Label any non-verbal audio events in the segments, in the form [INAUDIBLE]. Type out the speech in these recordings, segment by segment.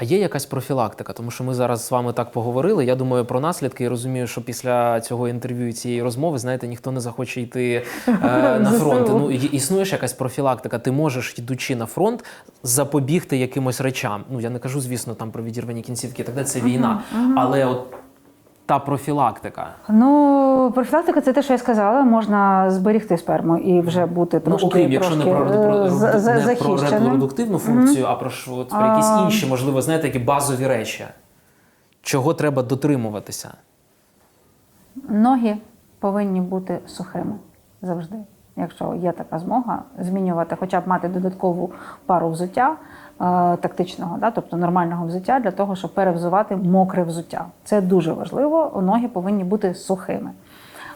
А є якась профілактика? Тому що ми зараз з вами так поговорили. Я думаю про наслідки і розумію, що після цього інтерв'ю і цієї розмови, знаєте, ніхто не захоче йти е, [LAUGHS] на фронт. Ну існує ж якась профілактика. Ти можеш, йдучи на фронт, запобігти якимось речам. Ну я не кажу, звісно, там про відірвані кінцівки, так далі, це війна. Але от та профілактика. Ну, профілактика це те, що я сказала. Можна зберігти сперму і вже бути Ну, окрім, якщо не трошки, про, е, про, за- не про репродуктивну функцію, а про, що, от, про якісь інші, можливо, знаєте, які базові речі. Чого треба дотримуватися? Ноги повинні бути сухими завжди. Якщо є така змога, змінювати, хоча б мати додаткову пару взуття е, тактичного, да, тобто нормального взуття, для того, щоб перевзувати мокре взуття. Це дуже важливо. Ноги повинні бути сухими.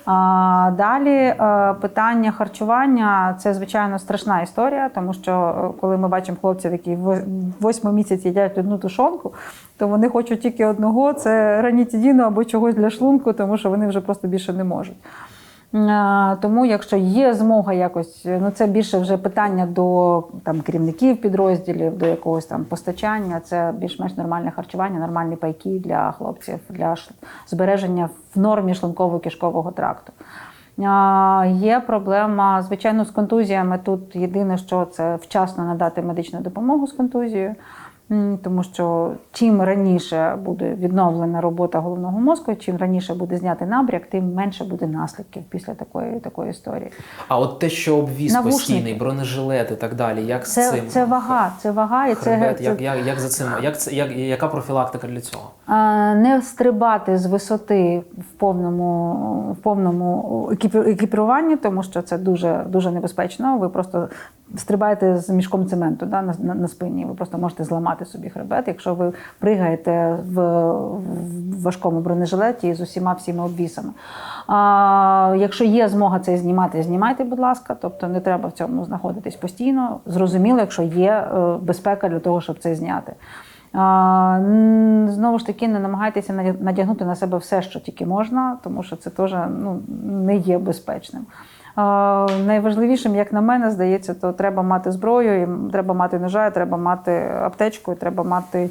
А, далі е, питання харчування це звичайно страшна історія, тому що е, коли ми бачимо хлопців, які в восьмий місяць їдять одну тушонку, то вони хочуть тільки одного: це ранітідіну або чогось для шлунку, тому що вони вже просто більше не можуть. Тому, якщо є змога якось, ну це більше вже питання до там керівників підрозділів, до якогось там постачання. Це більш-менш нормальне харчування, нормальні пайки для хлопців, для збереження в нормі шлунково-кишкового тракту. Є проблема, звичайно, з контузіями. Тут єдине, що це вчасно надати медичну допомогу з контузією. Тому що чим раніше буде відновлена робота головного мозку, чим раніше буде знятий набряк, тим менше буде наслідків після такої, такої історії. А от те, що обвіз Навушники. постійний, бронежилет і так далі, як з цим? це вага, це вага і Хребет, це як, як, як за цим? Як це, як, яка профілактика для цього? Не стрибати з висоти в повному, в повному екіпіруванні, тому що це дуже, дуже небезпечно. Ви просто стрибаєте з мішком цементу да, на, на, на спині. Ви просто можете зламати собі хребет, якщо ви пригаєте в, в важкому бронежилеті з усіма всіма обвісами. А, якщо є змога це знімати, знімайте, будь ласка. Тобто не треба в цьому знаходитись постійно. Зрозуміло, якщо є е, безпека для того, щоб це зняти. Знову ж таки, не намагайтеся надягнути на себе все, що тільки можна, тому що це теж ну, не є безпечним. Найважливішим, як на мене, здається, то треба мати зброю, треба мати ножа, треба мати аптечку, треба мати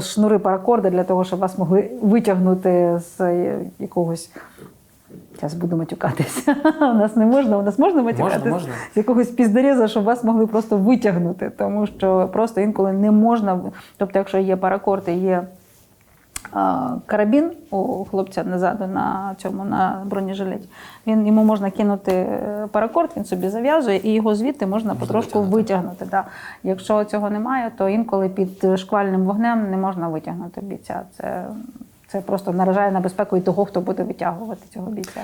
шнури паракорди для того, щоб вас могли витягнути з е, якогось. Зараз буду матюкатися. [LAUGHS] У нас не можна, у нас можна матюкатися? Можна, можна. з якогось піздореза, щоб вас могли просто витягнути, тому що просто інколи не можна. Тобто, якщо є паракорд і є карабін у хлопця назаду на цьому на бронежилеті, він йому можна кинути е, паракорд, він собі зав'язує, і його звідти можна потрошку витягнути. Да. Якщо цього немає, то інколи під шквальним вогнем не можна витягнути бійця. Це, це просто наражає на безпеку і того, хто буде витягувати цього бійця.